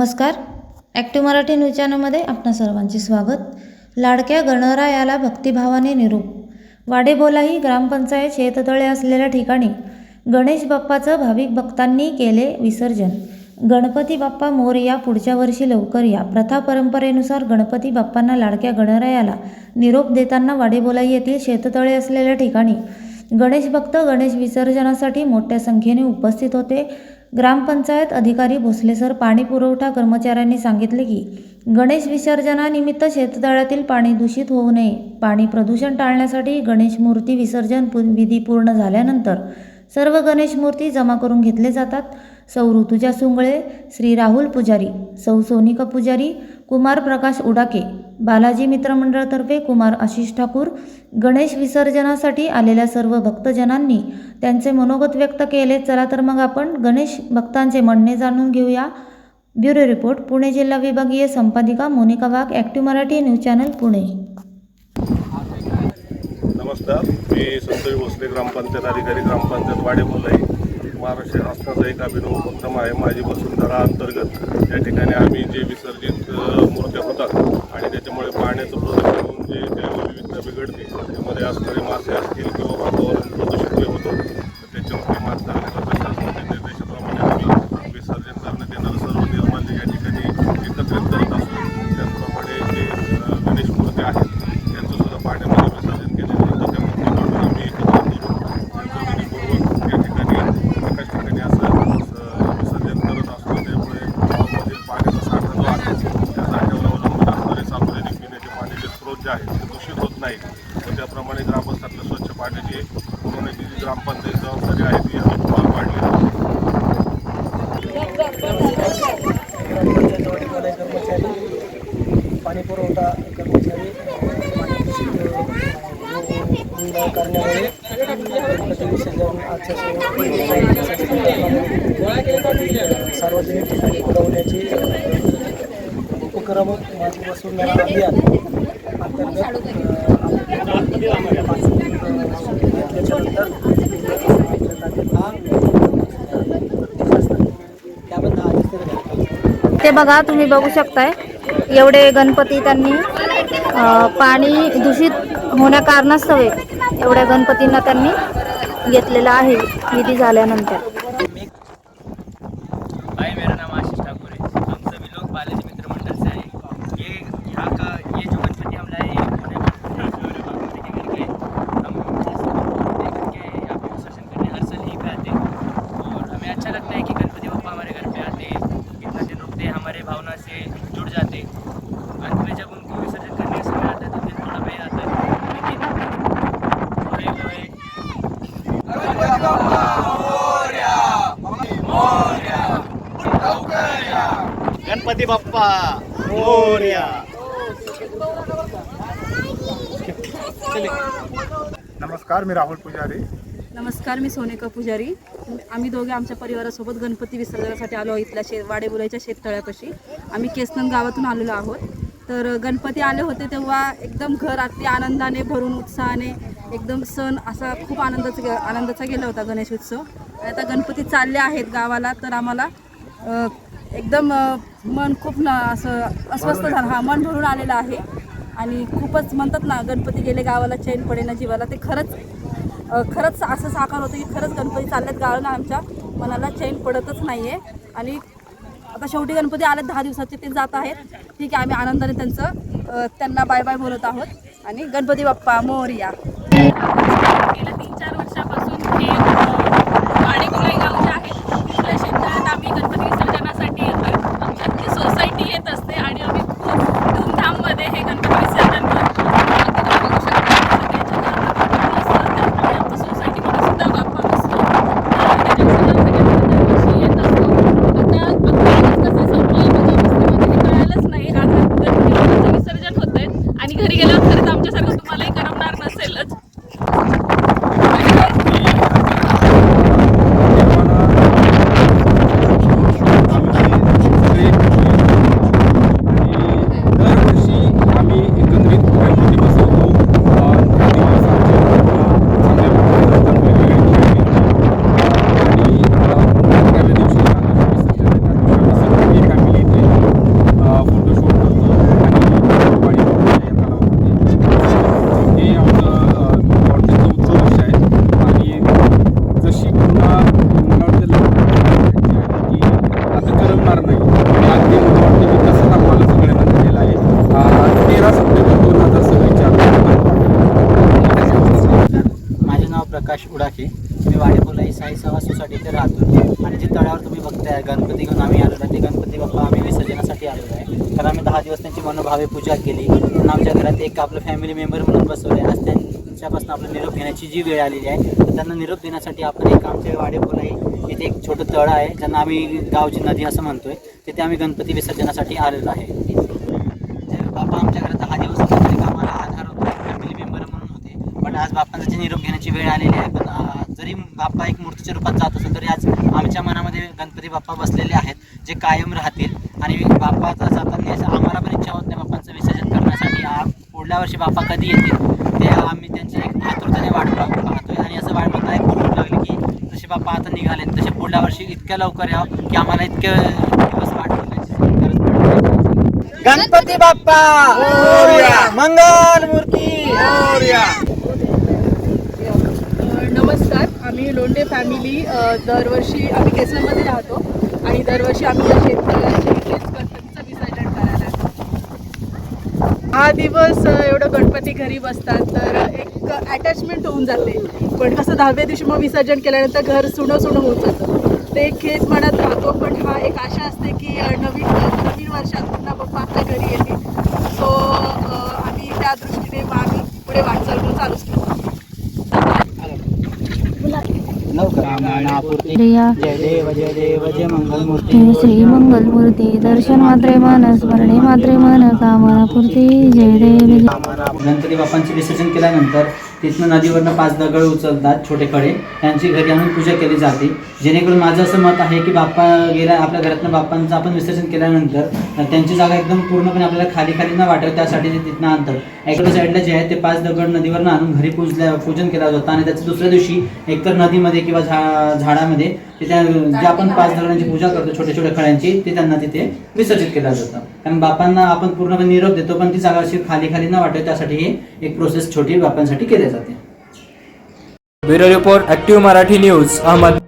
नमस्कार. Active Marathi news चॅनलमध्ये आपणा सर्वांचे स्वागत. लाडक्या गणरायाला भक्तिभावाने निरूप. वाडेबोलाही ग्रामपंचायत शेततळे असलेल्या ठिकाणी गणेश बाप्पाचं भाविक भक्तांनी केले विसर्जन. गणपती बाप्पा मोरया पुढच्या वर्षी लवकर या. प्रथा परंपरेनुसार गणपती बाप्पांना लाडक्या गणरायाला निरोप देताना वाडेबोलाई येथील शेततळे असलेल्या ठिकाणी गणेश भक्त गणेश विसर्जनासाठी मोठ्या संख्येने उपस्थित होते. ग्रामपंचायत अधिकारी भोसले सर पाणी पुरवठा कर्मचाऱ्यांनी सांगितले की गणेश विसर्जनानिमित्त शेततळ्यातील पाणी दूषित होऊ नये. पाणी प्रदूषण टाळण्यासाठी गणेश मूर्ती विसर्जन पु विधी पूर्ण झाल्यानंतर सर्व गणेश मूर्ती जमा करून घेतले जातात. सौ ऋतुजा सुंगळे श्री राहुल पुजारी सौ सोनिका पुजारी कुमार प्रकाश उडाके बालाजी मित्रमंडळातर्फे कुमार आशिष ठाकूर गणेश विसर्जनासाठी आलेल्या सर्व भक्तजनांनी त्यांचे मनोगत व्यक्त केले. चला तर मग आपण गणेश भक्तांचे म्हणणे जाणून घेऊया. ब्युरो रिपोर्ट पुणे जिल्हा विभागीय संपादिका Monika Wagh active Marathi news channel Pune. नमस्कार मी संतोष भोसले ग्रामपंचायत अधिकारी ग्रामपंचायत वाडे बोलाई महाराष्ट्र शासनाचा एक अभिनव उपक्रम आहे. माझी वसुंधरा अंतर्गत या ठिकाणी आम्ही जे विसर्जित मूर्त्या होतात आणि त्याच्यामुळे पाण्याचं प्रदूषण होऊन जे जैवविविधता बिघडते त्यामध्ये असणारे मासे असतील किंवा वातावरण प्रदूषित होतं तर त्याच्यावरती मात करण्याकरता शासनाच्या निर्देशाप्रमाणे आम्ही विसर्जन करण्यात येणारं सर्व निर्माल्य या ठिकाणी एकत्रित करत असतो त्याचप्रमाणे जे अ, गणेश मूर्ती आहेत त्यांचं सुद्धा पाण्यामध्ये विसर्जन केल्यानंतर त्या मूर्ती काढून आम्ही एकत्र करून त्यांचं विधीपूर्वक या ठिकाणी एकाच ठिकाणी असं असं विसर्जन करत असतो त्यामुळे गावामधील पाण्याचा साठा जो आहे त्या साठ्यावर अवलंबून असणारे सार्वजनिक पिण्याचे पाण्याचे स्रोत जे आहेत ते दूषित होत नाही. व त्याप्रमाणे ग्रामस्थांना स्वच्छ पाण्याची पुरवण्याची जी ग्रामपंचायत जबाबदारी आहे ती आम्ही पार पाडली पाणी पुरवठा कर्मचारी पाणी करण्यामुळे सार्वजनिक ठिकाणी पुरवण्याची उपक्रम वसुंधरा अभियान ते बघा तुम्ही बघू शकताय. एवढे गणपती त्यांनी पाणी दूषित होण्या कारणास्तव एवढ्या गणपतींना त्यांनी घेतलेलं आहे. विधी झाल्यानंतर हाय मेरा नाम आशीष ठाकुर है हम सभी लोग बालाजी मित्र मंडल से आए ये यहाँ का ये जो गणपति हम लाए ये पुणे में बागमती के करके हम देख करके यहाँ पे विसर्जन करने हर साल यहीं पे आते हैं और हमें अच्छा लगता है कि गणपति बप्पा हमारे घर पे आते हैं इतना दिन रुकते हैं हमारे भावना से जुड़ जाते हैं अंत में जब उनको विसर्जन करने का समय आता है तो दिल थोड़ा बह आता है लेकिन वही वही गणपती बाप्पा. मोर्या. नमस्कार मी राहुल पुजारी. नमस्कार मी सोनिका पुजारी. आम्ही दोघे आमच्या परिवारासोबत गणपती विसर्जनासाठी आलो इथल्या शे वाडेबुलाईच्या शेततळ्यापाशी. आम्ही केसनंद गावातून आलेलो आहोत. तर गणपती आले होते तेव्हा एकदम घर अगदी आनंदाने भरून उत्साहाने एकदम सण असा खूप आनंदाचा आनंदाचा गेला होता गणेश उत्सव आणि आता गणपती चालले आहेत गावाला तर आम्हाला एकदम मन खूप न असं अस्वस्थ झालं. हा मन भरून आलेलं आहे. आणि खूपच म्हणतात ना गणपती गेले गावाला चैन पडेना जीवाला. ते खरंच खरंच असं साकार होतं की खरंच गणपती चालल्यात गावाला आमच्या मनाला चैन पडतच नाही आहे आणि आता शेवटी गणपती आले दहा दिवसाचे ते जात आहेत. ठीक आहे आम्ही आनंदाने त्यांचं त्यांना बाय बाय बोलत आहोत. आणि गणपती बाप्पा मोरया गेल्या तीन चार वर्षापासून हे वाडेकुलाई गाव जे आहे तिथल्या शेततळ्यात आम्ही गणपती विसर्जनासाठी येतोय आमची अख्खी सोसायटी येत असते आणि आम्ही खूप धूमधाममध्ये हे गणपती विसर्जन करतो बाकी तुम्ही बघू शकता सगळ्यांच्या घरात असतं त्यामुळे आमच्या सोसायटीमध्ये सुद्धा बाप्पा बसतो तर त्याच्यामुळे सगळे दरवर्षी येत असतो आता अकराच कसं संपलं म्हणजे वस्तीमध्ये हे कळालंच नाही आज गणपती बाप्पाचं विसर्जन होतंय आणि घरी गेल्यावर खरंच आमच्यासारखं तुम्हालाही करमणार नसेलच तेरा सप्टेंबर दोन हजार सव्वीसच्या माझे नाव प्रकाश उडाखे मी वाडेपोलाई साई सेवा इथे राहतो. आणि जे तळावर तुम्ही बघताय गणपती घेऊन आम्ही आलेलो आहे. ते गणपती बाप्पा आम्ही विसर्जनासाठी आलेलो आहे. तर आम्ही दहा दिवस त्यांची मनोभावे पूजा केली. त्यांना आमच्या घरात एक आपलं फॅमिली मेंबर म्हणून बसवले आज त्यांच्यापासून आपलं निरोप घेण्याची जी वेळ आलेली आहे तर त्यांना निरोप देण्यासाठी आपण एक आमच्या वाडेपोलाई इथे एक छोटं तळं आहे. ज्यांना आम्ही गावची नदी असं म्हणतोय तिथे आम्ही गणपती विसर्जनासाठी आलेलो आहे ते बाप्पा आमच्या घरात दहा दिवस होते तरी आम्हाला आधार होता फॅमिली मेंबर म्हणून होते पण आज बाप्पांचा घेण्याची वेळ आलेली आहे. पण जरी बाप्पा एक मूर्तीच्या रूपात जात असेल तरी आज आमच्या मनामध्ये गणपती बाप्पा बसलेले आहेत जे कायम राहतील. आणि बाप्पा जाताना आम्हाला पण इच्छा होत नाही बाप्पांचं विसर्जन करण्यासाठी. पुढल्या वर्षी बाप्पा कधी येतील ते आम्ही त्यांची एक आतुरतेने वाट पाह- पाहतोय. आणि असं वाट बघताय खूप लागली की जसे बाप्पा आता निघाले तसे पुढल्या वर्षी इतक्या लवकर यावं की आम्हाला इतके दिवस वाट गणपती बाप्पा! मंगल मूर्ती! नमस्कार. आम्ही लोंढे फॅमिली दरवर्षी आम्ही केसरमध्ये राहतो आणि दरवर्षी आम्ही या शेतकऱ्याचे गणपतीचं विसर्जन करायला हा दिवस एवढं गणपती घरी बसतात तर एक अटॅचमेंट होऊन जाते. पण कसं दहाव्या दिवशी मग विसर्जन केल्यानंतर घर सुनं सुनं होऊन जातं. ते एक खेद मनात राहतो पण हा एक आशा असते की नवीन नवीन वर्षात पुन्हा पप्पा आपल्या घरी येतील. सो आम्ही त्या दृष्टीने मग आम्ही पुढे वाटचाल चालूच ठेवतो प्रिया जय देव जय देव जय मंगल मूर्ती हे श्री मंगलमूर्ती दर्शन मात्रे मन स्मरणे मात्रे मन कामना पूर्ती जय देव गणपती बाप्पांचे विसर्जन केल्यानंतर तिथनं नदीवरनं पाच दगड उचलतात छोटे खडे त्यांची घरी आणून पूजा केली जाते. जेणेकरून माझं असं मत आहे की बाप्पा गेल्या आपल्या घरातनं बाप्पांचं आपण विसर्जन केल्यानंतर त्यांची जागा एकदम पूर्णपणे आपल्याला खाली खाली न वाटेल त्यासाठी ते तिथनं आणतात. एकडे साईडला जे आहे ते पाच दगड नदीवरनं आणून घरी पूजल्या पूजन केलं जातं. आणि त्याच्या दुसऱ्या दिवशी एकतर नदीमध्ये किंवा झा झाडामध्ये ते त्या जे आपण पाच दगडांची पूजा करतो छोट्या छोट्या खड्यांची ते त्यांना तिथे विसर्जित केलं जातं. कारण बापांना आपण पूर्णपणे निरोप देतो पण ती जागा अशी खाली खाली न वाटेल त्यासाठी ही एक प्रोसेस छोटी बापांसाठी केली जाते. Bureau report active Marathi news Ahmed